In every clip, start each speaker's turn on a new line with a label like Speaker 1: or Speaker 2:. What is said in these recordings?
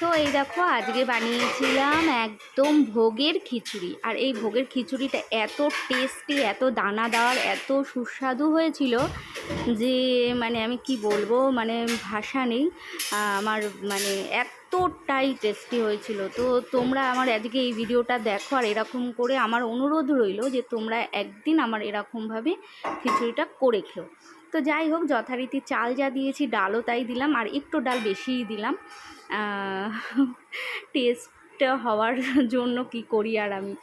Speaker 1: তো এই দেখো, আজকে বানিয়েছিলাম একদম ভোগের খিচুড়ি। আর এই ভোগের খিচুড়িটা এত টেস্টি এত দানাদার, এত সুস্বাদু হয়েছিল যে মানে আমি কি বলব মানে ভাষা নেই। আমার মানে এতটাই টেস্টি হয়েছিল। তো তোমরা আমার আজকে এই ভিডিওটা দেখো, আর এরকম করে আমার অনুরোধ রইল যে তোমরা একদিন আমার এরকমভাবে খিচুড়িটা করে খেও। তো যাই হোক, যথারীতি চাল যা দিয়েছি, ডালও তাই দিলাম, আর একটু ডাল বেশিই দিলাম। টেস্ট হওয়ার জন্য কি করি আর আমি?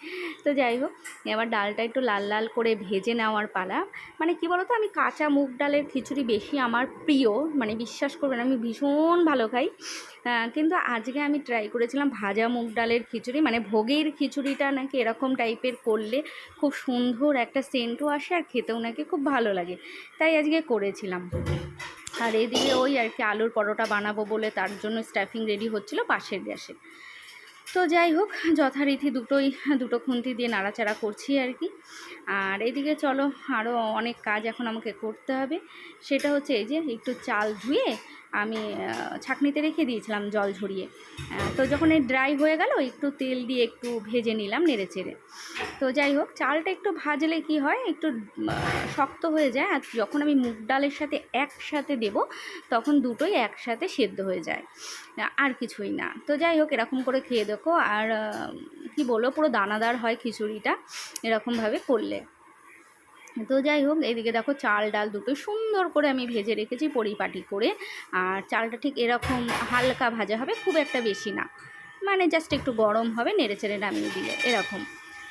Speaker 1: তো যাই হোক, এবার ডালটা একটু লাল লাল করে ভেজে নেওয়ার পালা। মানে কি বলতো, আমি কাঁচা মুগ ডালের খিচুড়ি বেশি আমার প্রিয়। মানে বিশ্বাস করবেন, আমি ভীষণ ভালো খাই। কিন্তু আজকে আমি ট্রাই করেছিলাম ভাজা মুগ ডালের খিচুড়ি। মানে ভোগের খিচুড়িটা নাকি এরকম টাইপের করলে খুব সুন্দর একটা সেন্টও আসে আর খেতেও নাকি খুব ভালো লাগে। তাই আজকে করেছিলাম। আর এদিকে ওই আর কি আলুর পরোটা বানাবো বলে তার জন্য স্টাফিং রেডি হচ্ছিল পাশের গ্যাসে। তো যাই হোক, যথারীতি দুটোই, দুটো খুন্তি দিয়ে নাড়াচাড়া করছি আর কি। আর এদিকে চলো আরও অনেক কাজ এখন আমাকে করতে হবে। সেটা হচ্ছে এই যে, একটু চাল ধুয়ে আমি ছাঁকনিতে রেখে দিয়েছিলাম জল ঝরিয়ে। তো যখন এই ড্রাই হয়ে গেল, একটু তেল দিয়ে একটু ভেজে নিলাম নেড়ে চেড়ে। তো যাই হোক, চালটা একটু ভাজলে কি হয়, একটু শক্ত হয়ে যায়, আর যখন আমি মুগ ডালের সাথে একসাথে দেব, তখন দুটোই একসাথে সেদ্ধ হয়ে যায়। আর কিছুই না। তো যাই হোক, এরকম করে খেয়ে দেখো, আর কি বলব, পুরো দানাদার হয় খিচুড়িটা, এরকমভাবে করলে। তো যাই হোক, এদিকে দেখো চাল ডাল দুটো সুন্দর করে আমি ভেজে রেখেছি পরিপাটি করে। আর চালটা ঠিক এরকম হালকা ভাজা হবে, খুব একটা বেশি না। মানে জাস্ট একটু গরম হবে, নেড়ে চেড়ে নামিয়ে দিলে, এরকম।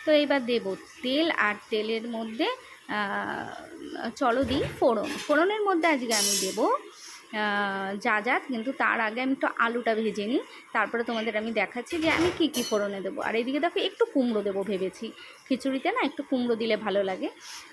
Speaker 1: তো এইবার দেব তেল আর তেলের মধ্যে চলো দিই ফোড়ন। ফোড়নের মধ্যে আজকে আমি দেব যা যা, কিন্তু তার আগে আমি একটু আলুটা ভেজে নিই। তারপরে তোমাদের আমি দেখাচ্ছি যে আমি কি কি ফোড়নে দেবো। আর এদিকে দেখো, একটু কুমড়ো দেবো ভেবেছি। খিচুড়িতে না একটু কুমড়ো দিলে ভালো লাগে।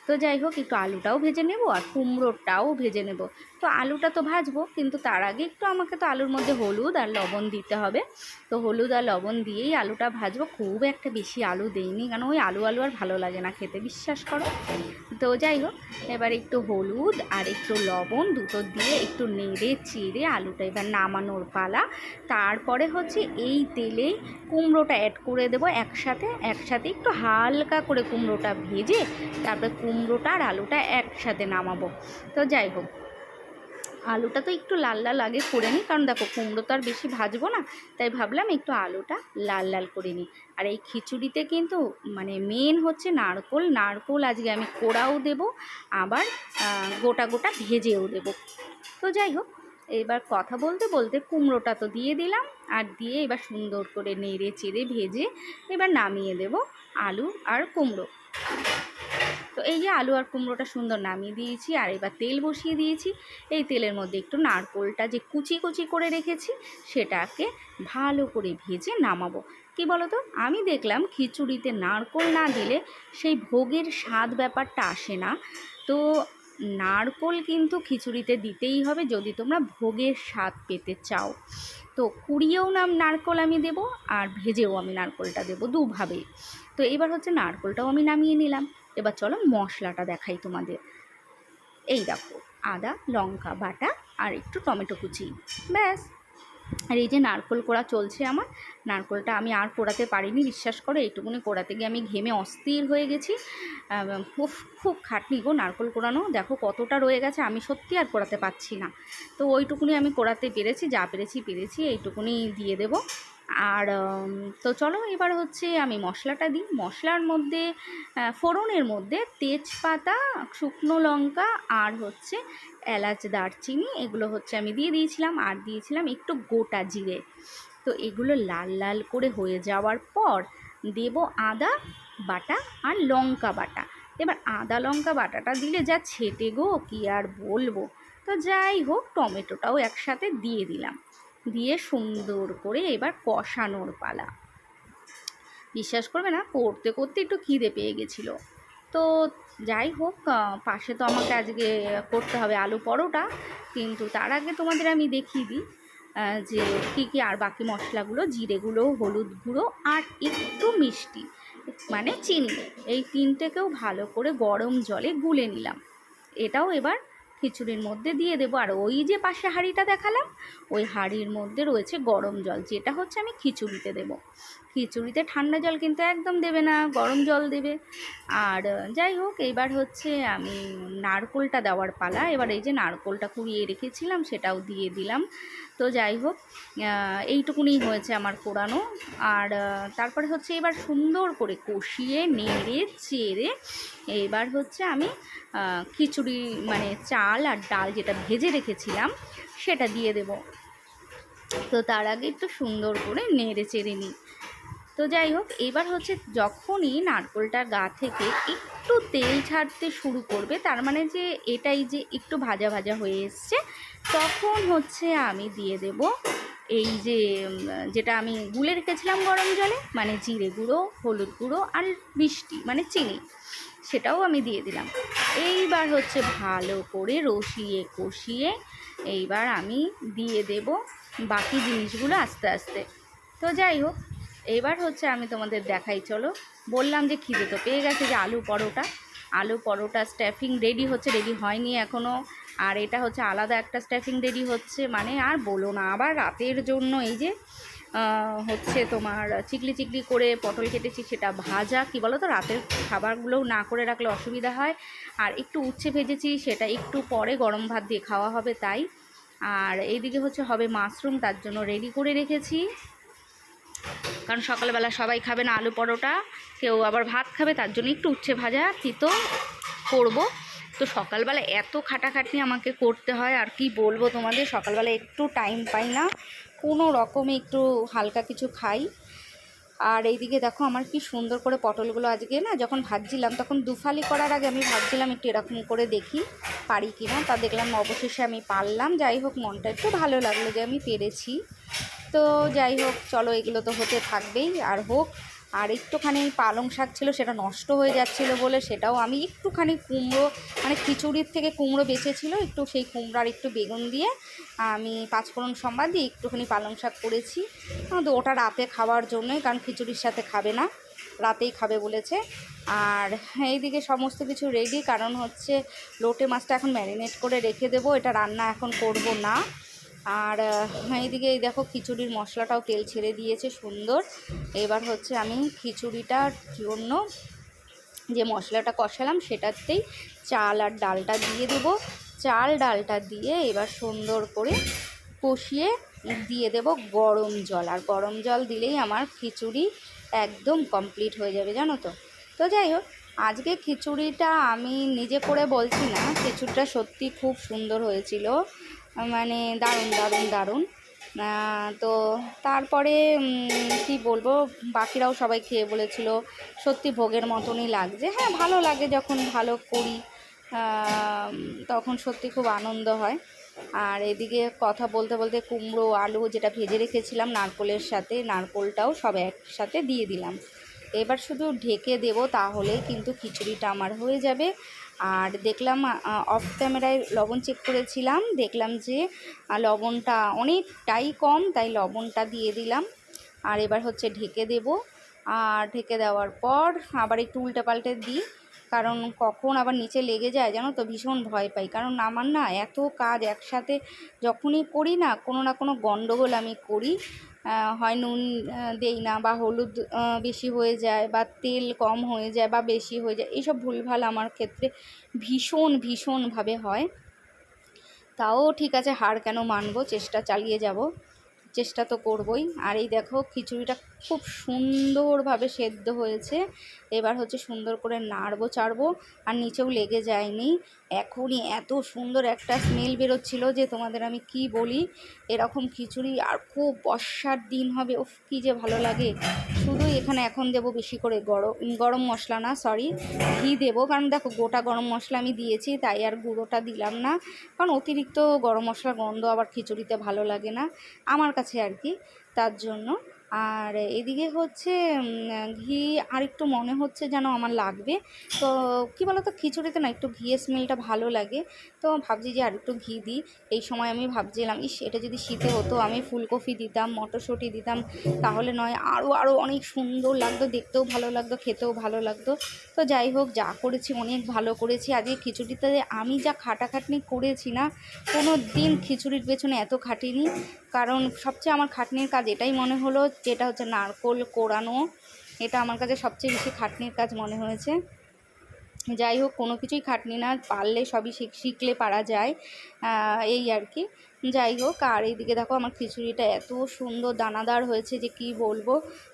Speaker 1: তো যাই হোক, একটু আলুটাও ভেজে নেব আর কুমড়োটাও ভেজে নেব। তো আলুটা তো ভাজবো, কিন্তু তার আগে একটু আমাকে তো আলুর মধ্যে হলুদ আর লবণ দিতে হবে। তো হলুদ আর লবণ দিয়েই আলুটা ভাজবো। খুব একটা বেশি আলু দেইনি, কারণ ওই আলু আলু আর ভালো লাগে না খেতে, বিশ্বাস করো। তো যাই হোক, এবার একটু হলুদ আর একটু লবণ দুটো দিয়ে একটু নেড়ে চিড়ে আলুটা এবার নামানোর পালা। তারপরে হচ্ছে এই তেলে কুমড়োটা অ্যাড করে দেবো একসাথে একসাথে একটু হালকা করে কুমড়োটা ভেজে তারপরে কুমড়োটা আর আলুটা একসাথে নামাবো। তো যাই হোক আলুটা তো একটু লাল লাল আগে করে নিই, কারণ দেখো কুমড়ো তো আর বেশি ভাজবো না, তাই ভাবলাম একটু আলুটা লাল লাল করে নিই। আর এই খিচুড়িতে কিন্তু মানে মেন হচ্ছে নারকোল নারকোল আজকে আমি কোড়াও দেবো, আবার গোটা গোটা ভেজেও দেবো। তো যাই হোক, এবার কথা বলতে বলতে কুমড়োটা তো দিয়ে দিলাম, আর দিয়ে এবার সুন্দর করে নেড়ে চেড়ে ভেজে এবার নামিয়ে দেব আলু আর কুমড়ো। তো এই যে আলু আর কুমড়োটা সুন্দর নামিয়ে দিয়েছি, আর এবার তেল বসিয়ে দিয়েছি। এই তেলের মধ্যে একটু নারকোলটা যে কুচি কুচি করে রেখেছি, সেটাকে ভালো করে ভেজে নামাবো। কি বলো তো আমি দেখলাম খিচুড়িতে নারকোল না দিলে সেই ভোগের স্বাদ ব্যাপারটা আসে না। তো নারকোল কিন্তু খিচুড়িতে দিতেই হবে যদি তোমরা ভোগের স্বাদ পেতে চাও। তো কুড়িয়েও নাম নারকোল আমি দেবো, আর ভেজেও আমি নারকোলটা দেবো দুভাবে তো এবার হচ্ছে নারকোলটাও আমি নামিয়ে নিলাম। এবার চলো মশলাটা দেখাই তোমাদের। এই দেখো, আদা, লঙ্কা, বাটা আর একটু টমেটো কুচি। ব্যাস। আর এই যে নারকোল কোড়া চলছে আমার, নারকোলটা আমি আর কোড়াতে পারিনি, বিশ্বাস করো, এইটুকুনি কোড়াতে গিয়ে আমি ঘেমে অস্থির হয়ে গেছি। খুব খুব খাটনি গো নারকোল কোড়ানো। দেখো কতটা রয়ে গেছে, আমি সত্যি আর কোড়াতে পারছি না। তো ওইটুকুনি আমি কোড়াতে পেরেছি, যা পেরেছি পেরেছি, এইটুকুনি দিয়ে দেবো। আর তো চলো এবার হচ্ছে আমি মশলাটা দিই। মশলার মধ্যে ফোড়নের মধ্যে তেজপাতা, শুকনো লঙ্কা আর হচ্ছে এলাচ দারচিনি, এগুলো হচ্ছে আমি দিয়ে দিয়েছিলাম। আর দিয়েছিলাম একটু গোটা জিরে। তো এগুলো লাল লাল করে হয়ে যাওয়ার পর দেব আদা বাটা আর লঙ্কা বাটা। এবার আদা লঙ্কা বাটাটা দিলে যা ছেটে গো, কি আর বলব? তো যাই হোক, টমেটোটাও একসাথে দিয়ে দিলাম। দিয়ে সুন্দর করে এবার কষানোর পালা। বিশ্বাস করবে না, করতে করতে একটু খিদে পেয়ে গেছিল। তো যাই হোক পাশে তো আমাকে আজকে করতে হবে আলু পরোটা, কিন্তু তার আগে তোমাদের আমি দেখিয়ে দিই যে কী কী আর বাকি মশলাগুলো, জিরেগুলো, হলুদ গুঁড়ো আর একটু মিষ্টি মানে চিনি। এই তিনটেকেও ভালো করে গরম জলে গুলে নিলাম। এটাও এবার খিচুড়ির মধ্যে দিয়ে দেবো। আর ওই যে পাশে হাঁড়িটা দেখালাম, ওই হাঁড়ির মধ্যে রয়েছে গরম জল, যেটা হচ্ছে আমি খিচুড়িতে দেবো। খিচুড়িতে ঠান্ডা জল কিন্তু একদম দেবে না, গরম জল দেবে। আর যাই হোক এবার হচ্ছে আমি নারকোলটা দেওয়ার পালা। এবার এই যে নারকোলটা কুড়িয়ে রেখেছিলাম, সেটাও দিয়ে দিলাম। তো যাই হোক এইটুকুনি হয়েছে আমার কোরানো আর তারপরে হচ্ছে এবার সুন্দর করে কষিয়ে, নেড়ে, চেড়ে এবার হচ্ছে আমি খিচুড়ি মানে চাল আর ডাল যেটা ভেজে রেখেছিলাম, সেটা দিয়ে দেব। তো তার আগে একটু সুন্দর করে নেড়ে চেড়ে নিই। তো যাই হোক, এবার হচ্ছে যখনই নারকোলটার গা থেকে একটু তেল ছাড়তে শুরু করবে, তার মানে যে এটাই যে একটু ভাজা ভাজা হয়ে এসছে, তখন হচ্ছে আমি দিয়ে দেব এই যে যেটা আমি গুলে রেখেছিলাম গরম জলে মানে জিরে গুঁড়ো, হলুদ গুঁড়ো আর মিষ্টি মানে চিনি, সেটাও আমি দিয়ে দিলাম। এইবার হচ্ছে ভালো করে রসিয়ে কষিয়ে এইবার আমি দিয়ে দেব বাকি জিনিসগুলো আস্তে আস্তে। তো যাই হোক এবার হচ্ছে আমি তোমাদের দেখাই, চলো। বললাম যে খিদে তো পেয়ে গেছে যে আলু পরোটা। আলু পরোটা স্ট্যাফিং রেডি হচ্ছে রেডি হয়নি এখনও আর এটা হচ্ছে আলাদা একটা স্ট্যাফিং রেডি হচ্ছে মানে আর বলো না, আবার রাতের জন্য এই যে হচ্ছে তোমার চিকলি চিকলি করে পটল কেটেছি, সেটা ভাজা, কি বলো তো রাতের খাবারগুলোও না করে রাখলে অসুবিধা হয়। আর একটু উচ্ছে ভেজেছি, সেটা একটু পরে গরম ভাত দিয়ে খাওয়া হবে তাই। আর এইদিকে হচ্ছে হবে মাশরুম, তার জন্য রেডি করে রেখেছি। কারণ সকালবেলা সবাই খাবে না আলু পরোটা, কেউ আবার ভাত খাবে, তার জন্য একটু উচ্ছে ভাজা, তিতো করব। তো সকালবেলা এত খাটাখাটনি আমাকে করতে হয়, আর কি বলব তোমাদের, সকালবেলা একটু টাইম পাই না, কোনো রকমে একটু হালকা কিছু খাই। আর এইদিকে দেখো আমার কি সুন্দর করে পটলগুলো আজকে না, যখন ভাজছিলাম তখন দুফালি করার আগে আমি ভাবছিলাম একটু এরকম করে দেখি পারি কি না তা দেখলাম অবশেষে আমি পারলাম, যাই হোক মনটা একটু ভালো লাগল যে আমি পেরেছি। তো যাই হোক, চলো এগুলো তো হতে থাকবেই, আর হোক, আর একটুখানি পালং শাক ছিল সেটা নষ্ট হয়ে যাচ্ছিল বলে সেটাও আমি একটুখানি কুমড়ো মানে খিচুড়ির থেকে কুমড়ো বেঁচেছিল একটু সেই কুমড়ার একটু বেগুন দিয়ে আমি পাঁচফোড়ন সম্বাদ দিয়ে একটুখানি পালং শাক করেছি। তো ওটা রাতে খাওয়ার জন্যই, কারণ খিচুড়ির সাথে খাবে না, রাতেই খাবে বলেছে। আর এইদিকে সমস্ত কিছু রেডি কারণ হচ্ছে লোটে মাছটা এখন ম্যারিনেট করে রেখে দেবো, এটা রান্না এখন করব না। আর এইদিকে এই দেখো খিচুড়ির মশলাটাও তেল ছেড়ে দিয়েছে, সুন্দর। এবার হচ্ছে আমি খিচুড়িটার জন্য যে মশলাটা কষালাম সেটাতেই চাল আর ডালটা দিয়ে দেবো। চাল, ডালটা দিয়ে এবার সুন্দর করে কষিয়ে দিয়ে দেব গরম জল। আর গরম জল দিলেই আমার খিচুড়ি একদম কমপ্লিট হয়ে যাবে, জানো তো? তো যাই হোক, আজকে খিচুড়িটা আমি নিজে করে বলছি না, খিচুড়িটা সত্যি খুব সুন্দর হয়েছিল। মানে দারুণ দারুণ দারুণ। তো তারপরে কি বলব, বাকিরাও সবাই খেয়ে বলেছিল, সত্যি ভোগের মতনই লাগছে। হ্যাঁ ভালো লাগে যখন ভালো করি তখন সত্যি খুব আনন্দ হয়। আর এদিকে কথা বলতে বলতে কুমড়ো, আলু যেটা ভেজে রেখেছিলাম, নারকোলের সাথে, নারকোলটাও সব একসাথে দিয়ে দিলাম। এবার শুধু ঢেকে দেব তাহলে কিন্তু খিচুড়িটা আমার হয়ে যাবে। আর দেখলাম অফ ক্যামেরায় লবণ চেক করেছিলাম, দেখলাম যে লবণটা অনেকটাই কম, তাই লবণটা দিয়ে দিলাম। আর এবার হচ্ছে ঢেকে দেব। আর ঢেকে দেওয়ার পর আবার একটু উল্টে পাল্টে দিই, কারণ কখন আবার নিচে লেগে যায় জানো তো, ভীষণ ভয় পাই। কারণ আমার না এত কাজ একসাথে যখনই করি না, কোনো না কোনো গণ্ডগোল আমি করি। হয় নুন দেই না বা হলুদ বেশি হয়ে যায় বা তেল কম হয়ে যায় বা বেশি হয়ে যায়, এইসব ভুলভাল আমার ক্ষেত্রে ভীষণ, ভীষণভাবে হয়। তাও ঠিক আছে, হার কেন মানবো? চেষ্টা চালিয়ে যাব। চেষ্টা তো করবই। আর এই দেখো, খিচুড়িটা খুব সুন্দরভাবে সেদ্ধ হয়েছে। এবার হচ্ছে সুন্দর করে নাড়বো, চাড়বো, আর নিচেও লেগে যায়নি। এখনই এত সুন্দর একটা স্মেল বেরোচ্ছিল যে তোমাদের আমি কি বলি? এরকম খিচুড়ি আর খুব বর্ষার দিন হবে, উফ, কী যে ভালো লাগে। শুধু এখানে এখন দেবো বেশি করে গরম গরম মশলা না সরি ঘি দেবো। কারণ দেখো, গোটা গরম মশলা আমি দিয়েছি, তাই আর গুঁড়োটা দিলাম না। কারণ অতিরিক্ত গরম মশলার গন্ধ আবার খিচুড়িতে ভালো লাগে না, আমার কাছে আর কি, তার জন্য। আর এদিকে হচ্ছে ঘি আর একটু মনে হচ্ছে যেন আমার লাগবে। তো কী বলো তো খিচুড়িতে না একটু ঘিয়ের স্মেলটা ভালো লাগে। তো ভাবছি যে আর একটু ঘি দিই। এই সময় আমি ভাবছিলাম, ইস, এটা যদি শীতে হতো, আমি ফুলকপি দিতাম, মটরশুঁটি দিতাম, তাহলে নয় আরও আরও অনেক সুন্দর লাগতো, দেখতেও ভালো লাগতো, খেতেও ভালো লাগতো। তো যাই হোক, যা করেছি, অনেক ভালো করেছি। আজকে খিচুড়িতে আমি যা খাটাখাটনি করেছি না, কোনো দিন খিচুড়ির পেছনে এত খাটিনি। কারণ সবচেয়ে আমার খাটনির কাজ এটাই মনে হলো, যেটা হচ্ছে নারকোল কোড়ানো এটা আমার কাছে সবচেয়ে বেশি খাটনির কাজ মনে হয়েছে। যাই হোক, কোনো কিছুই খাটনি না, পারলে সবই শিখ, শিখলে পারা যায় এই আর কি। যাই হোক, আর এইদিকে দেখো আমার খিচুড়িটা এত সুন্দর দানাদার হয়েছে যে কি বলব?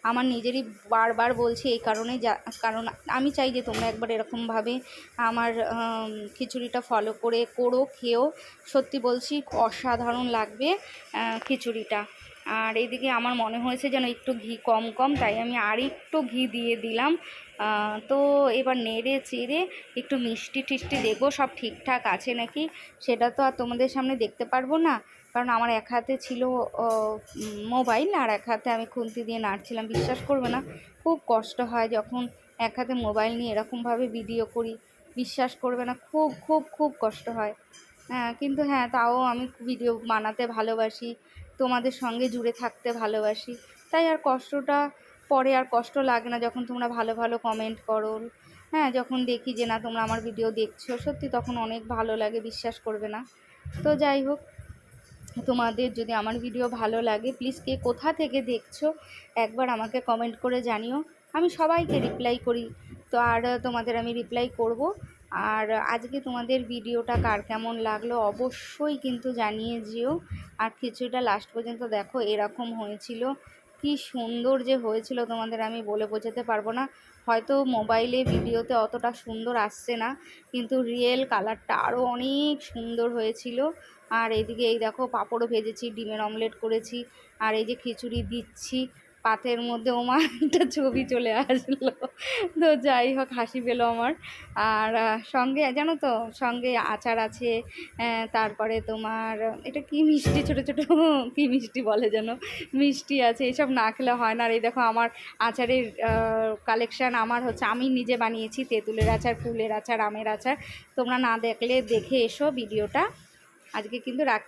Speaker 1: আমার নিজেরই বারবার বলছি এই কারণে যা, কারণ আমি চাই যে তোমরা একবার এরকমভাবে আমার খিচুড়িটা ফলো করে করো, খেও। সত্যি বলছি, অসাধারণ লাগবে খিচুড়িটা। আর এইদিকে আমার মনে হয়েছে যেন একটু ঘি কম কম, তাই আমি আর একটু ঘি দিয়ে দিলাম। তো এবার নেড়ে চেড়ে একটু মিষ্টি টিষ্টি দেখব, সব ঠিকঠাক আছে নাকি? সেটা তো আর তোমাদের সামনে দেখতে পারব না, কারণ আমার এক হাতে ছিল মোবাইল, আর এক হাতে আমি খুন্তি দিয়ে নাড়ছিলাম। বিশ্বাস করবে না, খুব কষ্ট হয় যখন এক হাতে মোবাইল নিয়ে এরকমভাবে ভিডিও করি। বিশ্বাস করবে না, খুব খুব খুব কষ্ট হয়। হ্যাঁ কিন্তু হ্যাঁ তাও আমি ভিডিও বানাতে ভালোবাসি। তোমাদের সঙ্গে জুড়ে থাকতে ভালোবাসি। তাই আর কষ্টটা পরে আর কষ্ট লাগে না যখন তোমরা ভালো ভালো কমেন্ট করো। হ্যাঁ যখন দেখি যে না, তোমরা আমার ভিডিও দেখছ, সত্যি তখন অনেক ভালো লাগে, বিশ্বাস করবে না। তো যাই হোক, তোমাদের যদি আমার ভিডিও ভালো লাগে প্লিজ কে কোথা থেকে দেখছ, একবার আমাকে কমেন্ট করে জানিও। আমি সবাইকে রিপ্লাই করি। তো আর তোমাদের আমি রিপ্লাই করব। আর আজকে তোমাদের ভিডিওটা কার কেমন লাগল অবশ্যই কিন্তু জানিয়ে যেও। আর খিচুড়িটা লাস্ট পর্যন্ত দেখো, এরকম হয়েছিল। কি সুন্দর যে হয়েছিল তোমাদের আমি বলে বোঝাতে পারব না। হয়তো মোবাইলে ভিডিওতে অতটা সুন্দর আসছে না, কিন্তু রিয়েল কালারটা আরও অনেক সুন্দর হয়েছিল। আর এদিকে এই দেখো, পাঁপড়ও ভেজেছি, ডিমের অমলেট করেছি। আর এই যে খিচুড়ি দিচ্ছি পাতের মধ্যে ওমা একটা ছবি চলে আসলো। তো যাই হোক, হাসি পেল আমার। আর সঙ্গে, জানো তো, সঙ্গে আচার আছে তারপরে তোমার, এটা কি মিষ্টি? ছোট ছোট, কি মিষ্টি বলে যেন? মিষ্টি আছে, এসব না খেলে হয় না। আর এই দেখো, আমার আচারের কালেকশান আমার হচ্ছে, আমি নিজে বানিয়েছি, তেঁতুলের আচার, ফুলের আচার, আমের আচার। তোমরা না দেখলে দেখে এসো ভিডিওটা। আজকে কিন্তু রাখছি।